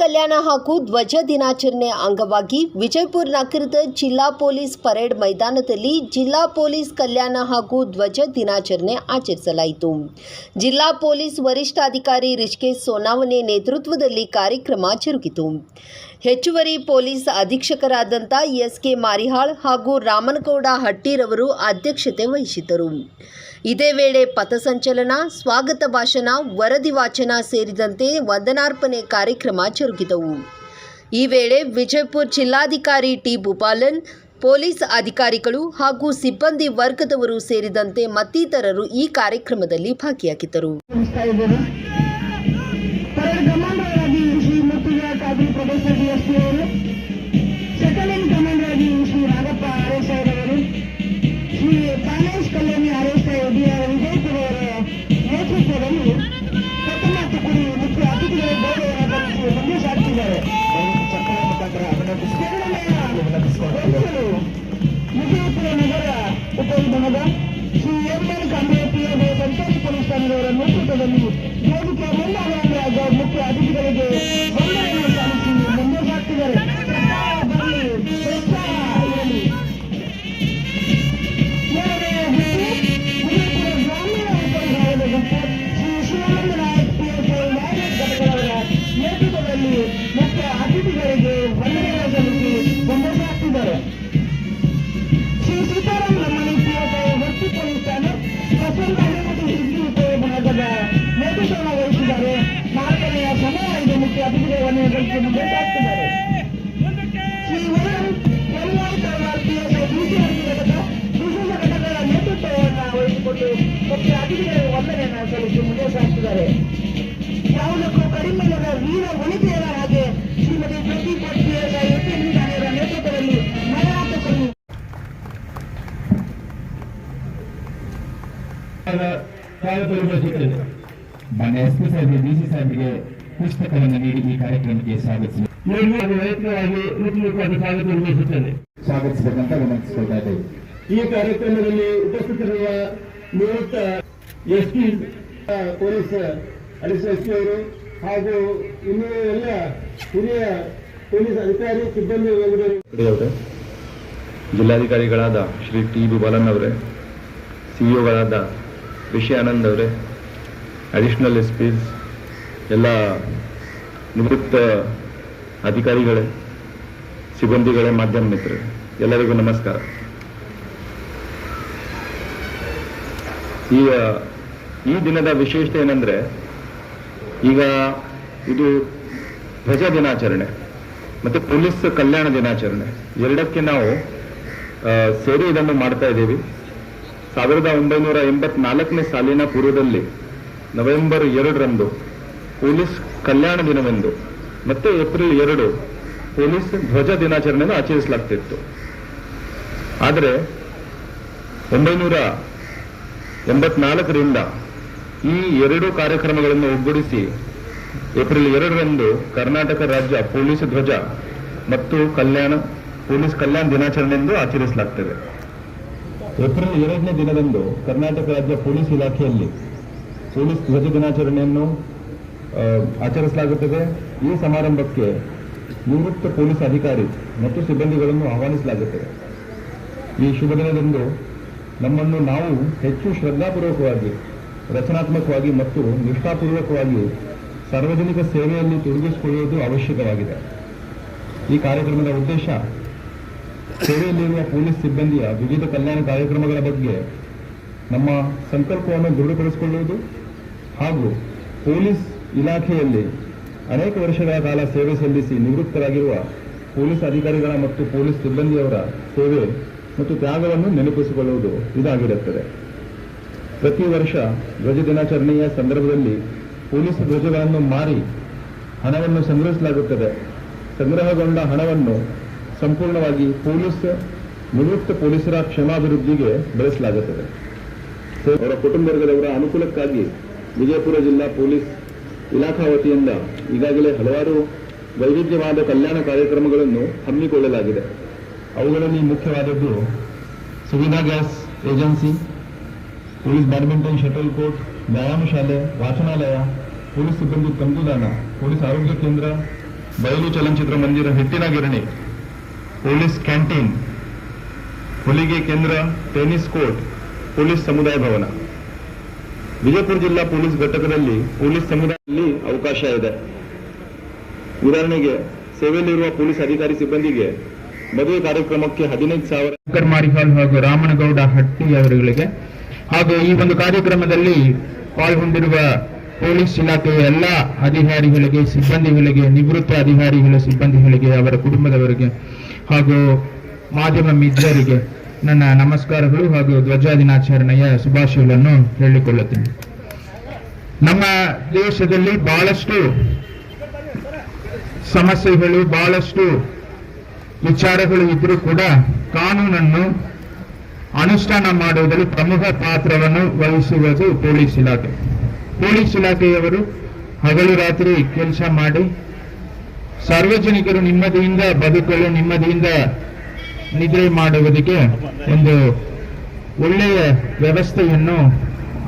ಕಲ್ಯಾಣ ಹಾಗೂ ಧ್ವಜ ದಿನಾಚರಣೆ ಅಂಗವಾಗಿ ವಿಜಯಪುರ ನಗರದ ಜಿಲ್ಲಾ ಪೊಲೀಸ್ ಪರೇಡ್ ಮೈದಾನದಲ್ಲಿ ಜಿಲ್ಲಾ ಪೊಲೀಸ್ ಕಲ್ಯಾಣ ಹಾಗೂ ಧ್ವಜ ದಿನಾಚರಣೆ ಆಚರಿಸಲಾಯಿತು. ಜಿಲ್ಲಾ ಪೊಲೀಸ್ ವರಿಷ್ಠಾಧಿಕಾರಿ ರಿಷಿಕೇಶ್ ಸೋನಾವನೆ ನೇತೃತ್ವದಲ್ಲಿ ಕಾರ್ಯಕ್ರಮ ಜರುಗಿತು. ಹೆಚ್ಚುವರಿ ಪೊಲೀಸ್ ಅಧೀಕ್ಷಕರಾದಂಥ ಎಸ್ ಕೆ ಮಾರಿಹಾಳ್ ಹಾಗೂ ರಾಮನಗೌಡ ಹಟ್ಟಿರವರು ಅಧ್ಯಕ್ಷತೆ ವಹಿಸಿದ್ದರು. ಇದೇ ವೇಳೆ ಪಥಸಂಚಲನ, ಸ್ವಾಗತ ಭಾಷಣ, ವರದಿ ವಾಚನ ಸೇರಿದಂತೆ ವಂದನಾರ್ಪಣೆ ಕಾರ್ಯಕ್ರಮ ಜರುಗಿದವು. ಈ ವೇಳೆ ವಿಜಯಪುರ ಜಿಲ್ಲಾಧಿಕಾರಿ ಟಿ. ಭೂಪಾಲನ್ ಪೊಲೀಸ್ ಅಧಿಕಾರಿಗಳು ಹಾಗೂ ಸಿಬ್ಬಂದಿ ವರ್ಗದವರು ಸೇರಿದಂತೆ ಮತ್ತಿತರರು ಈ ಕಾರ್ಯಕ್ರಮದಲ್ಲಿ ಭಾಗಿಯಾಗಿದ್ದರು. ಡಿ ಎಸ್ ಪಿ ಅವರು ಸೆಕೆಂಡ್ ಇನ್ ಕಮಾಂಡರ್ ಆಗಿ Shri Nagappa R S I ರವರು Shri finance Kalyani R S I D R Vijayapura ಅವರ ನೇತೃತ್ವದಲ್ಲಿ ಪ್ರಥಮ ತುಕಡಿ ಮುಖ್ಯ ಅತಿಥಿಗಳ ಗೌರವವನ್ನು ಸಲ್ಲಿಸಿ ಮುಂದೆ ಸಾಗ್ತಿದ್ದಾರೆ ಎರಡನೆಯ ವಿಜಯಪುರ ನಗರ ಉಪವಿಭಾಗದ Shri M N Kambre PA Santosh police ಠಾಣೆಯವರ ನೇತೃತ್ವದಲ್ಲಿ ವೇದಿಕೆಯ ಮುಂಭಾಗದ ಸಲ್ಲಿಸಿ ಆಗ್ತಿದ್ದಾರೆ ಯಾವುದಕ್ಕೂ ಕಡಿಮೆ ಇಲ್ಲದ ವೀರ ವನಿತೆಯರ ಹಾಗೆ ಶ್ರೀಮತಿ ಜ್ಯೋತಿ ಠಾಣೆಯವರ ನೇತೃತ್ವದಲ್ಲಿ ಮರಣಾಂತಕರು ಮಾನ್ಯ ಎಸ್ ಪಿ ಸಾಹೇಬ್ ಡಿಸಿ ಸಾಹೇಬ್ಗೆ ಪುಸ್ತಕವನ್ನು ನೀಡಿ ಈ ಕಾರ್ಯಕ್ರಮಕ್ಕೆ ಸ್ವಾಗತಿಸಿ. ವೈಯಕ್ತಿಕವಾಗಿ ಹೃತ್ಪೂರ್ವಕವಾದ ಸ್ವಾಗತ ನಿರ್ವಹಿಸುತ್ತೇನೆ ಸ್ವಾಗತಿಸಬೇಕಂತ ವಿನಂತಿಸಿಕೊಳ್ತಾ ಇದ್ದೇವೆ. ಈ ಕಾರ್ಯಕ್ರಮದಲ್ಲಿ ಉಪಸ್ಥಿತರಿರುವ ನಿವೃತ್ತ ಎಸ್ ಪಿ ಪೊಲೀಸ್ ಅಡಿಷನಲ್ ಅವರು ಹಾಗೂ ಇನ್ನೂ ಎಲ್ಲ ಹಿರಿಯ ಪೊಲೀಸ್ ಅಧಿಕಾರಿ, ಸಿಬ್ಬಂದಿ ಜಿಲ್ಲಾಧಿಕಾರಿಗಳಾದ ಶ್ರೀ ಟಿ ಬುಬಾಲನ್ ಅವರೇ, ಸಿಇಒಗಳಾದ ವಿಷಯ ಆನಂದ್ ಅವರೇ, ಅಡಿಷನಲ್ ಎಸ್ ಪಿಸ್, ಎಲ್ಲ ನಿವೃತ್ತ ಅಧಿಕಾರಿಗಳೇ, ಸಿಬ್ಬಂದಿಗಳೇ, ಮಾಧ್ಯಮ ಮಿತ್ರರೇ, ಎಲ್ಲರಿಗೂ ನಮಸ್ಕಾರ. ಈಗ ಈ ದಿನದ ವಿಶೇಷತೆ ಏನಂದ್ರೆ, ಈಗ ಇದು ಧ್ವಜ ದಿನಾಚರಣೆ ಮತ್ತೆ ಪೊಲೀಸ್ ಕಲ್ಯಾಣ ದಿನಾಚರಣೆ. ಎರಡಕ್ಕೆ ನಾವು ಸೇರಿ ಇದನ್ನು ಮಾಡ್ತಾ ಇದ್ದೀವಿ. ಸಾವಿರದ ಒಂಬೈನೂರ ಎಂಬತ್ನಾಲ್ಕನೇ ಸಾಲಿನ ಪೂರ್ವದಲ್ಲಿ ನವೆಂಬರ್ ಎರಡರಂದು ಪೊಲೀಸ್ ಕಲ್ಯಾಣ ದಿನವೆಂದು, ಮತ್ತೆ ಏಪ್ರಿಲ್ ಎರಡು ಪೊಲೀಸ್ ಧ್ವಜ ದಿನಾಚರಣೆಯನ್ನು ಆಚರಿಸಲಾಗ್ತಿತ್ತು. ಆದರೆ ಒಂಬೈನೂರ ಎಂಬತ್ನಾಲ್ಕರಿಂದ ಈ ಎರಡು ಕಾರ್ಯಕ್ರಮಗಳನ್ನು ಒಗ್ಗೂಡಿಸಿ ಏಪ್ರಿಲ್ ಎರಡರಂದು ಕರ್ನಾಟಕ ರಾಜ್ಯ ಪೊಲೀಸ್ ಧ್ವಜ ಮತ್ತು ಕಲ್ಯಾಣ, ಪೊಲೀಸ್ ಕಲ್ಯಾಣ ದಿನಾಚರಣೆ ಎಂದು ಆಚರಿಸಲಾಗ್ತದೆ. ಏಪ್ರಿಲ್ ಎರಡನೇ ದಿನದಂದು ಕರ್ನಾಟಕ ರಾಜ್ಯ ಪೊಲೀಸ್ ಇಲಾಖೆಯಲ್ಲಿ ಪೊಲೀಸ್ ಧ್ವಜ ದಿನಾಚರಣೆಯನ್ನು ಆಚರಿಸಲಾಗುತ್ತದೆ. ಈ ಸಮಾರಂಭಕ್ಕೆ ನಿವೃತ್ತ ಪೊಲೀಸ್ ಅಧಿಕಾರಿ ಮತ್ತು ಸಿಬ್ಬಂದಿಗಳನ್ನು ಆಹ್ವಾನಿಸಲಾಗುತ್ತದೆ. ಈ ಶುಭ ದಿನದಂದು ನಮ್ಮನ್ನು ನಾವು ಹೆಚ್ಚು ಶ್ರದ್ಧಾಪೂರ್ವಕವಾಗಿ ರಚನಾತ್ಮಕವಾಗಿ ಮತ್ತು ನಿಷ್ಠಾಪೂರ್ವಕವಾಗಿ ಸಾರ್ವಜನಿಕ ಸೇವೆಯಲ್ಲಿ ತೊಡಗಿಸಿಕೊಳ್ಳುವುದು ಅವಶ್ಯಕವಾಗಿದೆ. ಈ ಕಾರ್ಯಕ್ರಮದ ಉದ್ದೇಶ ಸೇವೆಯಲ್ಲಿರುವ ಪೊಲೀಸ್ ಸಿಬ್ಬಂದಿಯ ವಿವಿಧ ಕಲ್ಯಾಣ ಕಾರ್ಯಕ್ರಮಗಳ ಬಗ್ಗೆ ನಮ್ಮ ಸಂಕಲ್ಪವನ್ನು ದೃಢಪಡಿಸಿಕೊಳ್ಳುವುದು ಹಾಗೂ ಪೊಲೀಸ್ ಇಲಾಖೆಯಲ್ಲಿ ಅನೇಕ ವರ್ಷಗಳ ಕಾಲ ಸೇವೆ ಸಲ್ಲಿಸಿ ನಿವೃತ್ತರಾಗಿರುವ ಪೊಲೀಸ್ ಅಧಿಕಾರಿಗಳ ಮತ್ತು ಪೊಲೀಸ್ ಸಿಬ್ಬಂದಿಯವರ ಸೇವೆ ಮತ್ತು ತ್ಯಾಗವನ್ನು ನೆನಪಿಸಿಕೊಳ್ಳುವುದು ಇದಾಗಿರುತ್ತದೆ. ಪ್ರತಿ ವರ್ಷ ಧ್ವಜ ದಿನಾಚರಣೆಯ ಸಂದರ್ಭದಲ್ಲಿ ಪೊಲೀಸ್ ಧ್ವಜಗಳನ್ನು ಮಾರಿ ಹಣವನ್ನು ಸಂಗ್ರಹಿಸಲಾಗುತ್ತದೆ. ಸಂಗ್ರಹಗೊಂಡ ಹಣವನ್ನು ಸಂಪೂರ್ಣವಾಗಿ ಪೊಲೀಸ್, ನಿವೃತ್ತ ಪೊಲೀಸರ ಕ್ಷಮಾಭಿವೃದ್ಧಿಗೆ ಬಳಸಲಾಗುತ್ತದೆ. ಅವರ ಕುಟುಂಬ ಅನುಕೂಲಕ್ಕಾಗಿ ವಿಜಯಪುರ ಜಿಲ್ಲಾ ಪೊಲೀಸ್ ಇಲಾಖಾ ವತಿಯಿಂದ ಈಗಾಗಲೇ ಹಲವಾರು ವೈವಿಧ್ಯವಾದ ಕಲ್ಯಾಣ ಕಾರ್ಯಕ್ರಮಗಳನ್ನು ಹಮ್ಮಿಕೊಳ್ಳಲಾಗಿದೆ. ಅವುಗಳಲ್ಲಿ ಮುಖ್ಯವಾದದ್ದು Suvidha gas agency police badminton, shuttle court ವ್ಯಾಯಾಮ ಶಾಲೆ ವಾಚನಾಲಯ, ಪೊಲೀಸ್ ಸಿಬ್ಬಂದಿ ತಂಗುದಾನ, ಪೊಲೀಸ್ ಆರೋಗ್ಯ ಕೇಂದ್ರ, ಬಯಲು ಚಲನಚಿತ್ರ ಮಂದಿರ, ಹೆಟ್ಟಿನ ಗಿರಣಿ, ಪೊಲೀಸ್ ಕ್ಯಾಂಟೀನ್, ಹೊಲಿಗೆ ಕೇಂದ್ರ, ಟೆನಿಸ್ ಕೋರ್ಟ್, ಪೊಲೀಸ್ ಸಮುದಾಯ ಭವನ. ವಿಜಯಪುರ ಜಿಲ್ಲಾ ಪೊಲೀಸ್ ಘಟಕದಲ್ಲಿ ಪೊಲೀಸ್ ಸಮುದಾಯದಲ್ಲಿ ಅವಕಾಶ ಇದೆ. ಉದಾಹರಣೆಗೆ, ಸೇವೆಯಲ್ಲಿರುವ ಪೊಲೀಸ್ ಅಧಿಕಾರಿ ಸಿಬ್ಬಂದಿಗೆ ಮದುವೆ ಕಾರ್ಯಕ್ರಮಕ್ಕೆ ಹದಿನೈದು ಸಾವಿರ ಮಾರಿಹಾಳ್ ಹಾಗೂ ರಾಮನಗೌಡ ಹಟ್ಟಿ ಅವರುಗಳಿಗೆ ಹಾಗೂ ಈ ಒಂದು ಕಾರ್ಯಕ್ರಮದಲ್ಲಿ ಪಾಲ್ಗೊಂಡಿರುವ ಪೊಲೀಸ್ ಇಲಾಖೆಯ ಎಲ್ಲ ಅಧಿಕಾರಿಗಳಿಗೆ, ಸಿಬ್ಬಂದಿಗಳಿಗೆ, ನಿವೃತ್ತ ಅಧಿಕಾರಿಗಳ, ಸಿಬ್ಬಂದಿಗಳಿಗೆ, ಅವರ ಕುಟುಂಬದವರಿಗೆ ಹಾಗೂ ಮಾಧ್ಯಮ ಮಿತ್ರರಿಗೆ ನನ್ನ ನಮಸ್ಕಾರಗಳು ಹಾಗೂ ಧ್ವಜ ದಿನಾಚರಣೆಯ ಶುಭಾಶಯಗಳನ್ನು ಹೇಳಿಕೊಳ್ಳುತ್ತೇನೆ. ನಮ್ಮ ದೇಶದಲ್ಲಿ ಬಹಳಷ್ಟು ಸಮಸ್ಯೆಗಳು, ಬಹಳಷ್ಟು ವಿಚಾರಗಳು ಇದ್ರೂ ಕೂಡ ಕಾನೂನನ್ನು ಅನುಷ್ಠಾನ ಮಾಡುವುದರಲ್ಲಿ ಪ್ರಮುಖ ಪಾತ್ರವನ್ನು ವಹಿಸುವುದು ಪೊಲೀಸ್ ಇಲಾಖೆ. ಪೊಲೀಸ್ ಇಲಾಖೆಯವರು ಹಗಲು ರಾತ್ರಿ ಕೆಲಸ ಮಾಡಿ ಸಾರ್ವಜನಿಕರು ನಿಮ್ಮದಿಯಿಂದ ಬದುಕಲು ನಿಮ್ಮದಿಯಿಂದ ನಿದ್ರೆ ಮಾಡುವುದಕ್ಕೆ ಒಂದು ಒಳ್ಳೆಯ ವ್ಯವಸ್ಥೆಯನ್ನು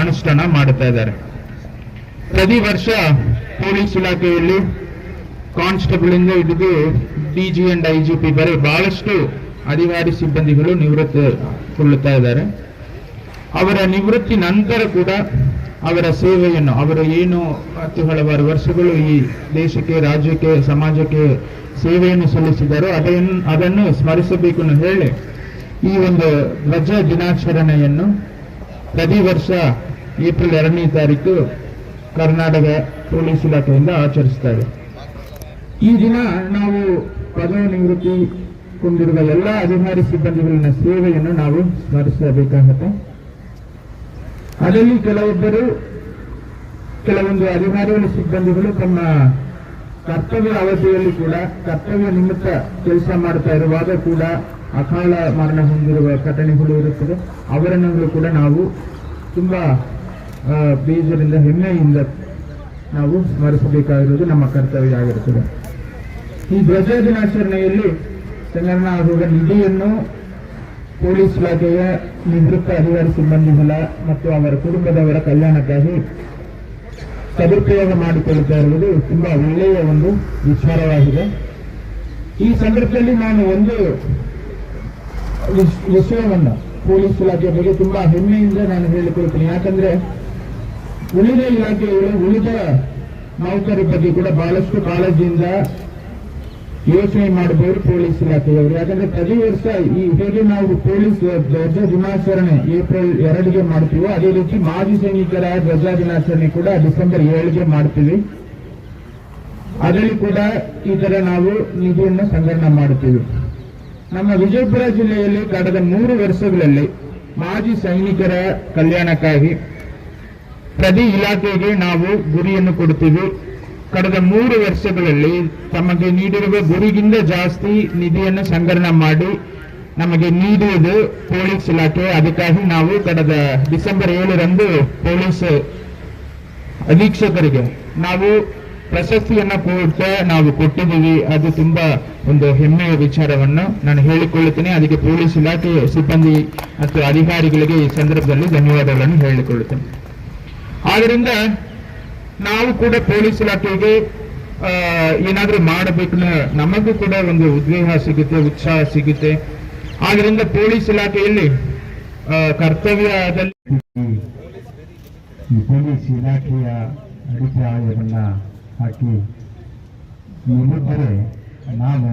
ಅನುಷ್ಠಾನ ಮಾಡುತ್ತಾ ಇದ್ದಾರೆ. ಪ್ರತಿ ವರ್ಷ ಪೊಲೀಸ್ ಇಲಾಖೆಯಲ್ಲಿ ಕಾನ್ಸ್ಟೇಬಲ್ ಇಂದ ಹಿಡಿದು ಡಿಜಿ ಅಂಡ್ ಐಜಿಪಿ ಬರೀ ಬಹಳಷ್ಟು ಅಧಿಕಾರಿ ಸಿಬ್ಬಂದಿಗಳು ನಿವೃತ್ತಿಗೊಳ್ಳುತ್ತಾ ಇದ್ದಾರೆ. ಅವರ ನಿವೃತ್ತಿ ನಂತರ ಕೂಡ ಅವರ ಸೇವೆಯನ್ನು, ಅವರು ಏನು ಹತ್ತು ಹಲವಾರು ವರ್ಷಗಳು ಈ ದೇಶಕ್ಕೆ, ರಾಜ್ಯಕ್ಕೆ, ಸಮಾಜಕ್ಕೆ ಸೇವೆಯನ್ನು ಸಲ್ಲಿಸಿದ್ದಾರೋ ಅದನ್ನು ಅದನ್ನು ಸ್ಮರಿಸಬೇಕು ಹೇಳಿ ಈ ಒಂದು ಧ್ವಜ ದಿನಾಚರಣೆಯನ್ನು ಪ್ರತಿ ವರ್ಷ ಏಪ್ರಿಲ್ ಎರಡನೇ ತಾರೀಕು ಕರ್ನಾಟಕ ಪೊಲೀಸ್ ಇಲಾಖೆಯಿಂದ ಆಚರಿಸ್ತಾರೆ. ಈ ದಿನ ನಾವು ಪದವಿ ನಿವೃತ್ತಿ ಕೊಂಡಿರುವ ಎಲ್ಲ ಅಧಿಕಾರಿ ಸಿಬ್ಬಂದಿಗಳನ್ನ ಸೇವೆಯನ್ನು ನಾವು ಸ್ಮರಿಸಬೇಕಾಗುತ್ತೆ ಅದರಲ್ಲಿ ಕೆಲವೊಬ್ಬರು, ಕೆಲವೊಂದು ಅಧಿಕಾರಿಗಳ, ಸಿಬ್ಬಂದಿಗಳು ತಮ್ಮ ಕರ್ತವ್ಯ ಅವಧಿಯಲ್ಲಿ ಕೂಡ, ಕರ್ತವ್ಯ ನಿಮಿತ್ತ ಕೆಲಸ ಮಾಡ್ತಾ ಇರುವಾಗ ಕೂಡ ಅಕಾಲ ಮರಣ ಹೊಂದಿರುವ ಘಟನೆಗಳು ಇರುತ್ತದೆ. ಅವರನ್ನು ಕೂಡ ನಾವು ತುಂಬಾ ಬೀಜದಿಂದ ಹೆಮ್ಮೆಯಿಂದ ನಾವು ಸ್ಮರಿಸಬೇಕಾಗಿರುವುದು ನಮ್ಮ ಕರ್ತವ್ಯ ಆಗಿರುತ್ತದೆ. ಈ ಧ್ವಜ ದಿನಾಚರಣೆಯಲ್ಲಿ ಆಗುವ ನಿಧಿಯನ್ನು ಪೊಲೀಸ್ ಇಲಾಖೆಯ ನಿವೃತ್ತ ಅಧಿಕಾರಿ ಸಿಬ್ಬಂದಿಗಳ ಮತ್ತು ಅವರ ಕುಟುಂಬದವರ ಕಲ್ಯಾಣಕ್ಕಾಗಿ ಸದುಪಯೋಗ ಮಾಡಿಕೊಳ್ಳುತ್ತಾ ಇರುವುದು ತುಂಬಾ ಒಳ್ಳೆಯ ಒಂದು ವಿಚಾರವಾಗಿದೆ. ಈ ಸಂದರ್ಭದಲ್ಲಿ ನಾನು ಒಂದು ವಿಷ್- ವಿಷಯವನ್ನು ಪೊಲೀಸ್ ಇಲಾಖೆಯ ಬಗ್ಗೆ ತುಂಬಾ ಹೆಮ್ಮೆಯಿಂದ ನಾನು ಹೇಳಿಕೊಳ್ತೀನಿ. ಯಾಕಂದ್ರೆ ಉಳಿದ ಇಲಾಖೆಗಳು, ಉಳಿದ ನೌಕರ ಬಗ್ಗೆ ಕೂಡ ಬಹಳಷ್ಟು ಕಾಳಜಿಯಿಂದ ಯೋಚನೆ ಮಾಡಬಹುದು ಪೊಲೀಸ್ ಇಲಾಖೆಯವರು. ಯಾಕಂದ್ರೆ ಪ್ರತಿ ವರ್ಷ ಈ ಹೇಗೆ ನಾವು ಪೊಲೀಸ್ ಧ್ವಜ ದಿನಾಚರಣೆ ಏಪ್ರಿಲ್ ಎರಡಿಗೆ ಮಾಡ್ತೀವೋ, ಅದೇ ರೀತಿ ಮಾಜಿ ಸೈನಿಕರ ಧ್ವಜ ದಿನಾಚರಣೆ ಕೂಡ ಡಿಸೆಂಬರ್ ಏಳಿಗೆ ಮಾಡ್ತೀವಿ. ಅದರಲ್ಲಿ ಕೂಡ ಈ ತರ ನಾವು ನಿಧಿಯನ್ನು ಸಂಗ್ರಹಣ ಮಾಡುತ್ತೀವಿ. ನಮ್ಮ ವಿಜಯಪುರ ಜಿಲ್ಲೆಯಲ್ಲಿ ಕಳೆದ ಮೂರು ವರ್ಷಗಳಲ್ಲಿ ಮಾಜಿ ಸೈನಿಕರ ಕಲ್ಯಾಣಕ್ಕಾಗಿ ಪ್ರತಿ ಇಲಾಖೆಗೆ ನಾವು ಗುರಿಯನ್ನು ಕೊಡುತ್ತೀವಿ. ಕಳೆದ ಮೂರು ವರ್ಷಗಳಲ್ಲಿ ತಮಗೆ ನೀಡಿರುವ ಗುರಿಗಿಂತ ಜಾಸ್ತಿ ನಿಧಿಯನ್ನು ಸಂಗ್ರಹಣೆ ಮಾಡಿ ನಮಗೆ ನೀಡುವುದು ಪೊಲೀಸ್ ಇಲಾಖೆ ಅದಕ್ಕಾಗಿ ನಾವು ಕಳೆದ ಡಿಸೆಂಬರ್ ಏಳರಂದು ಪೊಲೀಸ್ ಅಧೀಕ್ಷಕರಿಗೆ ನಾವು ಪ್ರಶಸ್ತಿಯನ್ನ ಕೂಡ ನಾವು ಕೊಟ್ಟಿದ್ದೀವಿ. ಅದು ತುಂಬಾ ಒಂದು ಹೆಮ್ಮೆಯ ವಿಚಾರವನ್ನು ನಾನು ಹೇಳಿಕೊಳ್ಳುತ್ತೇನೆ. ಅದಕ್ಕೆ ಪೊಲೀಸ್ ಇಲಾಖೆ ಸಿಬ್ಬಂದಿ ಮತ್ತು ಅಧಿಕಾರಿಗಳಿಗೆ ಈ ಸಂದರ್ಭದಲ್ಲಿ ಧನ್ಯವಾದಗಳನ್ನು ಹೇಳಿಕೊಳ್ಳುತ್ತೇನೆ. ಆದ್ರಿಂದ ನಾವು ಕೂಡ ಪೊಲೀಸ್ ಇಲಾಖೆಗೆ ಏನಾದರೂ ಮಾಡಬೇಕು ನಮಗೂ ಕೂಡ ಒಂದು ಉದ್ವೇಗ ಸಿಗುತ್ತೆ, ಉತ್ಸಾಹ ಸಿಗುತ್ತೆ. ಆದ್ರಿಂದ ಪೊಲೀಸ್ ಇಲಾಖೆಯಲ್ಲಿ ಕರ್ತವ್ಯದಲ್ಲಿ ಪೊಲೀಸ್ ಇಲಾಖೆಯ ಅಭಿಪ್ರಾಯವನ್ನ ಹಾಕಿ. ನೀವಿದ್ದರೆ ನಾವು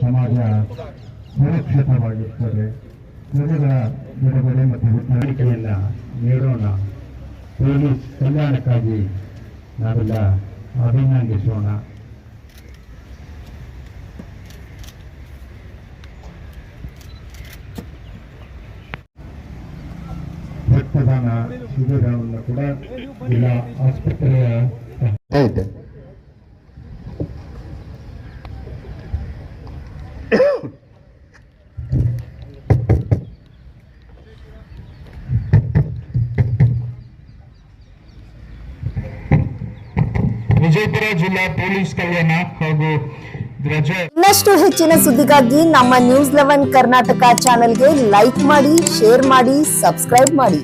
ಸಮಾಜ ಸುರಕ್ಷಿತವಾಗಿರ್ತದೆ. ಪ್ರಜೆಗಳ ಬಿಡುಗಡೆ ಮತ್ತು ಉತ್ತರಿಕೆಯನ್ನ ನೀಡೋಣ. ಪೊಲೀಸ್ ಕಲ್ಯಾಣಕ್ಕಾಗಿ ನಾವೆಲ್ಲ ಅಭಿನಂದಿಸೋಣ ರಕ್ತದಾನ ಶಿಬಿರವನ್ನು ಕೂಡ ಜಿಲ್ಲಾ ಆಸ್ಪತ್ರೆಯ ಐತೆ ವಿಜಯಪುರ ಜಿಲ್ಲಾ ಪೊಲೀಸ್ ಕಲ್ಯಾಣ ಹಾಗೂ ಇನ್ನಷ್ಟು ಹೆಚ್ಚಿನ ಸುದ್ದಿಗಾಗಿ ನಮ್ಮ ನ್ಯೂಸ್ ಲೆವೆನ್ ಕರ್ನಾಟಕ ಚಾನೆಲ್ಗೆ ಲೈಕ್ ಮಾಡಿ, ಶೇರ್ ಮಾಡಿ, ಸಬ್ಸ್ಕ್ರೈಬ್ ಮಾಡಿ.